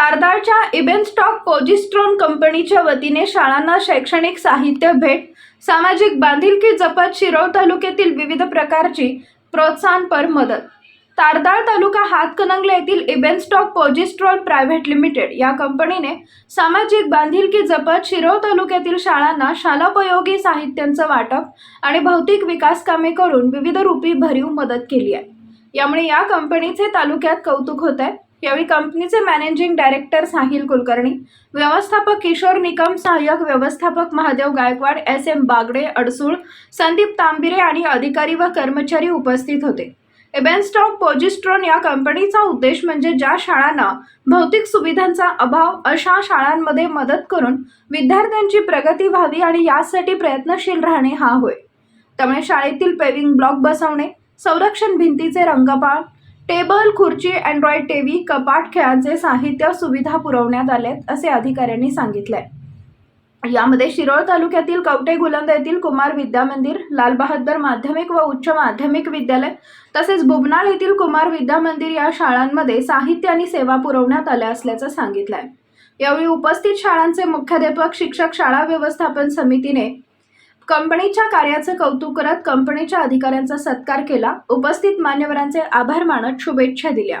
तारदाळच्या इबेनस्टॉक पोजिस्ट्रॉन कंपनीच्या वतीने शाळांना शैक्षणिक साहित्य भेट सामाजिक बांधिलकी जपत शिरोळ तालुक्यातील विविध प्रकारची प्रोत्साहनपर मदत. तारदाळ तालुका हातकणंगले येथील इबेनस्टॉक पोजिस्ट्रॉन प्रायव्हेट लिमिटेड या कंपनीने सामाजिक बांधिलकी जपत शिरोळ तालुक्यातील शाळांना शालोपयोगी साहित्यांचं वाटप आणि भौतिक विकास कामे करून विविध रूपी भरीव मदत केली आहे. यामुळे या कंपनीचे तालुक्यात कौतुक होत आहे. यावेळी कंपनीचे मॅनेजिंग डायरेक्टर साहिल कुलकर्णी व्यवस्थापक किशोर निकम सहाय्यक व्यवस्थापक महादेव गायकवाड एस एम बागडे अडसूळ संदीप तांबिरे आणि अधिकारी व कर्मचारी उपस्थित होते. एबेनस्टॉक पोजिस्ट्रॉन या कंपनीचा उद्देश म्हणजे ज्या शाळांना भौतिक सुविधांचा अभाव अशा शाळांमध्ये मदत करून विद्यार्थ्यांची प्रगती व्हावी आणि यासाठी प्रयत्नशील राहणे हा होय. त्यामुळे शाळेतील पेविंग ब्लॉक बसवणे संरक्षण भिंतीचे रंगपाट टेबल खुर्ची अँड्रॉइड टीव्ही कपाट खेळांचे साहित्य सुविधा पुरवण्यात आलेत असे अधिकाऱ्यांनी सांगितले यामध्ये शिरोळ तालुक्यातील कवटे गुलंद येथील कुमार विद्या मंदिर लालबहादर माध्यमिक व उच्च माध्यमिक विद्यालय तसेच बुबनाळ येथील कुमार विद्या मंदिर या शाळांमध्ये साहित्य आणि सेवा पुरवण्यात आल्या असल्याचं सांगितलंय. यावेळी उपस्थित शाळांचे मुख्याध्यापक शिक्षक शाळा व्यवस्थापन समितीने कंपनीच्या कार्याचं कौतुक करत कंपनीच्या अधिकाऱ्यांचा सत्कार केला. उपस्थित मान्यवरांचे आभार मानत शुभेच्छा दिल्या.